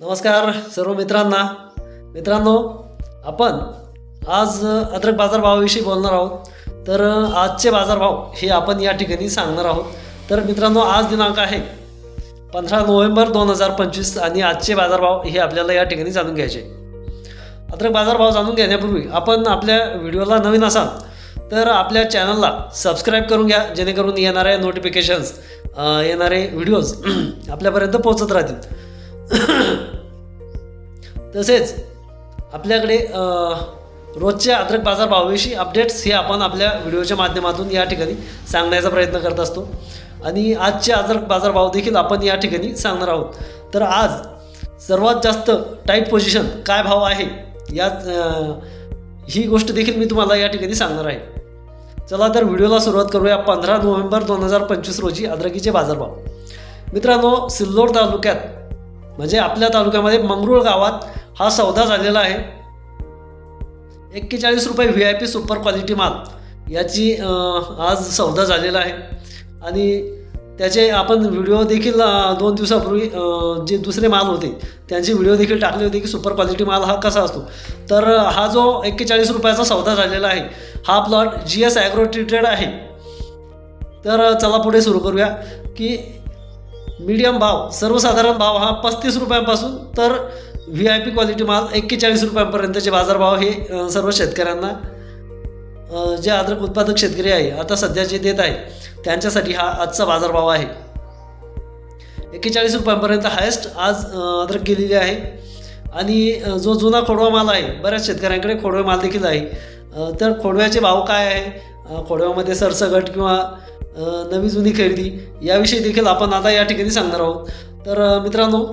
नमस्कार सर्व मित्रांना. मित्रांनो आपण आज अद्रक बाजारभावाविषयी बोलणार आहोत. तर आजचे बाजारभाव हे आपण या ठिकाणी सांगणार आहोत. तर मित्रांनो आज दिनांक आहे पंधरा नोव्हेंबर दोन हजार पंचवीस आणि आजचे बाजारभाव हे आपल्याला या ठिकाणी जाणून घ्यायचे. अद्रक बाजारभाव जाणून घेण्यापूर्वी आपण आपल्या व्हिडिओला नवीन असाल तर आपल्या चॅनलला सबस्क्राईब करून घ्या जेणेकरून येणाऱ्या नोटिफिकेशन्स येणारे व्हिडिओज आपल्यापर्यंत पोहोचत राहतील. तसेच आपल्याकडे रोजच्या अद्रक बाजार भावाविषयी अपडेट्स हे आपण आपल्या व्हिडिओच्या माध्यमातून या ठिकाणी सांगण्याचा प्रयत्न करत असतो. आणि आजचे अद्रक बाजार भाव देखील आपण या ठिकाणी सांगणार आहोत. तर आज सर्वात जास्त टाईट पोझिशन काय भाव आहे? या ही गोष्ट देखील मी तुम्हाला या ठिकाणी सांगणार आहे. चला तर व्हिडिओला सुरुवात करूया. पंधरा नोव्हेंबर दोन हजार पंचवीस रोजी अद्रकीचे बाजारभाव मित्रांनो सिल्लोड तालुक्यात म्हणजे आपल्या तालुक्यामध्ये मंगरुळ गावात हा सौदा झालेला आहे. एक्केचाळीस रुपये V I P super quality माल याची आज सौदा झालेला आहे. आणि त्याचे आपण व्हिडिओ देखील दोन दिवसापूर्वी जे दुसरे माल होते त्यांचे व्हिडिओ देखील टाकले होते की सुपर क्वालिटी माल हा कसा असतो. तर हा जो एक्केचाळीस रुपयाचा सौदा झालेला आहे हा plot G S agro treated आहे. तर चला पुढे सुरू करूया की मीडियम भाव सर्वसाधारण भाव हा पस्तीस रुपयांपासून तर व्ही आय पी क्वालिटी माल एक्केचाळीस रुपयांपर्यंतचे बाजारभाव हे सर्व शेतकऱ्यांना जे अद्रक उत्पादक शेतकरी आहे आता सध्या जे देत आहे त्यांच्यासाठी हा आजचा बाजारभाव आहे. एक्केचाळीस रुपयांपर्यंत हायेस्ट आज अद्रक गेलेली आहे. आणि जो जुना खोडवा माल आहे बऱ्याच शेतकऱ्यांकडे खोडवे माल देखील आहे. तर खोडव्याचे भाव काय आहे? खोडव्यामध्ये सरसगट किंवा नवी जुनी खरेदी याविषयी देखील आपण आता या ठिकाणी सांगणार आहोत. तर मित्रांनो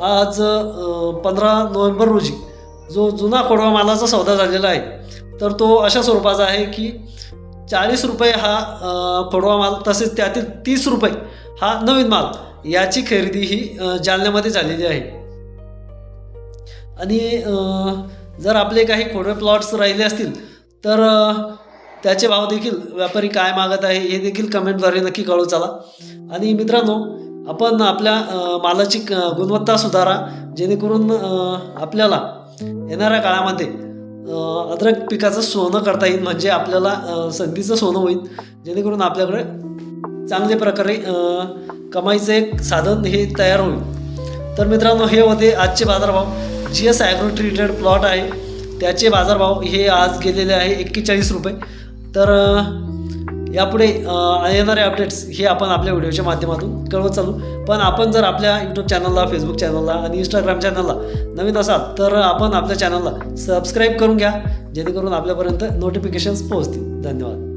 आज पंधरा नोव्हेंबर रोजी जो जुना खोडवा मालाचा सौदा झालेला आहे तर तो अशा स्वरूपाचा आहे की चाळीस रुपये हा खोडवा माल तसेच त्यातील तीस रुपये हा नवीन माल याची खरेदी ही जालन्यामध्ये झालेली आहे. आणि जर आपले काही खोडवे प्लॉट्स राहिले असतील तर त्याचे भाव देखील व्यापारी काय मागत आहे हे देखील कमेंटद्वारे नक्की कळू चला. आणि मित्रांनो आपण आपल्या मालाची क- गुणवत्ता सुधारा जेणेकरून आपल्याला येणाऱ्या काळामध्ये अद्रक पिकाचं सोनं करता येईल म्हणजे आपल्याला संधीचं सोनं होईल जेणेकरून आपल्याकडे चांगल्या प्रकारे कमाईचं एक साधन हे तयार होईल. तर मित्रांनो हे होते आजचे बाजारभाव. G S agro treated plot आहे त्याचे बाजारभाव हे आज गेलेले आहे एक्केचाळीस रुपये. तर यापुढे येणारे अपडेट्स हे आपण आपल्या व्हिडिओच्या माध्यमातून कळवत चालू. पण आपण जर आपल्या यूट्यूब चॅनलला फेसबुक चॅनलला आणि इंस्टाग्राम चॅनलला नवीन असाल तर आपण आपल्या चॅनलला सबस्क्राईब करून घ्या जेणेकरून आपल्यापर्यंत नोटिफिकेशन्स पोहोचतील. धन्यवाद.